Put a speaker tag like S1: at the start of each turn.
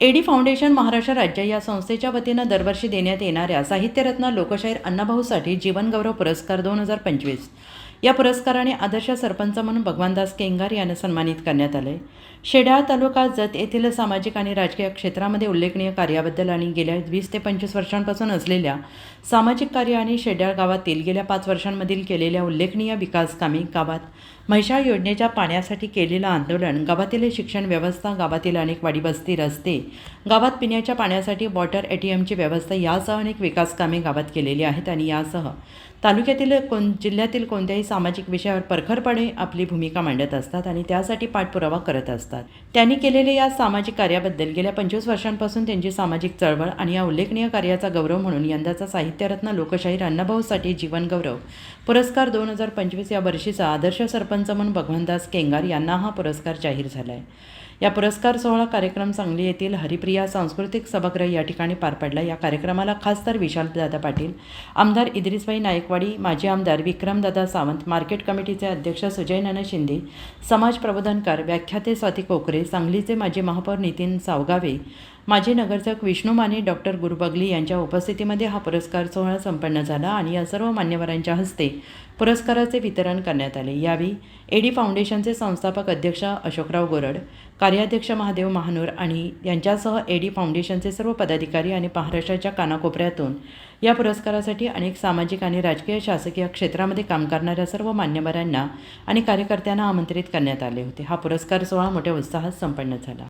S1: Eddy foundation Maharashtra राज्य या संस्थेच्या वतीनं दरवर्षी देण्यात येणाऱ्या साहित्यरत्न लोकशाहीर अण्णाभाऊसाठी जीवनगौरव पुरस्कार दोन हजार पंचवीस. या पुरस्काराने आदर्श सरपंच म्हणून भगवानदास केंगार यांना सन्मानित करण्यात आले. शेडाळ तालुका जत येथील सामाजिक आणि राजकीय क्षेत्रामध्ये उल्लेखनीय कार्याबद्दल आणि गेल्या वीस ते पंचवीस वर्षांपासून असलेल्या सामाजिक कार्य आणि शेडाळ गावातील गेल्या पाच वर्षांमधील केलेल्या उल्लेखनीय विकास कामे गावात म्हैसाळ योजनेच्या पाण्यासाठी केलेलं आंदोलन गावातील शिक्षण व्यवस्था गावातील अनेक वाडीबस्ती रस्ते गावात पिण्याच्या पाण्यासाठी वॉटर ए टी एमची व्यवस्था यासह अनेक विकास कामे गावात केलेली आहेत आणि यासह तालुक्यातील कोण जिल्ह्यातील कोणत्याही सामाजिक विषयावर परखरपणे आपली भूमिका मांडत असतात आणि त्यासाठी पाठपुरावा करत असतात. त्यांनी केलेल्या या सामाजिक कार्याबद्दल गेल्या पंचवीस वर्षांपासून त्यांची सामाजिक चळवळ आणि या उल्लेखनीय कार्याचा गौरव म्हणून यंदाचा साहित्यरत्न लोकशाहीर अण्णाभाऊसाठी जीवनगौरव पुरस्कार दोन हजार पंचवीस या वर्षीचा आदर्श सरपंच पंचमन भगवानदास केंगार यांना हा पुरस्कार जाहीर झाला आहे या पुरस्कार सोहळा कार्यक्रम सांगली येथील हरिप्रिया सांस्कृतिक सभागृह या ठिकाणी पार पडला. या कार्यक्रमाला खासदार विशालदादा पाटील आमदार इद्रिसबाई नायकवाडी माजी आमदार विक्रमदादा सावंत मार्केट कमिटीचे अध्यक्ष सुजय शिंदे समाज प्रबोधनकार व्याख्याते स्वाती कोकरे सांगलीचे माजी महापौर नितीन सावगावे माजी नगरसेवक विष्णू माने डॉक्टर गुरुबगली यांच्या उपस्थितीमध्ये हा पुरस्कार सोहळा संपन्न झाला आणि या सर्व मान्यवरांच्या हस्ते पुरस्काराचे वितरण करण्यात आले. यावेळी एडी फाउंडेशनचे संस्थापक अध्यक्ष अशोकराव गोरड कार्याध्यक्ष महादेव महानूर आणि यांच्यासह एडी फाउंडेशनचे सर्व पदाधिकारी आणि महाराष्ट्राच्या कानाकोपऱ्यातून या पुरस्कारासाठी अनेक सामाजिक आणि राजकीय शासकीय क्षेत्रामध्ये काम करणाऱ्या सर्व मान्यवरांना आणि कार्यकर्त्यांना आमंत्रित करण्यात आले होते. हा पुरस्कार सोहळा मोठ्या उत्साहात संपन्न झाला.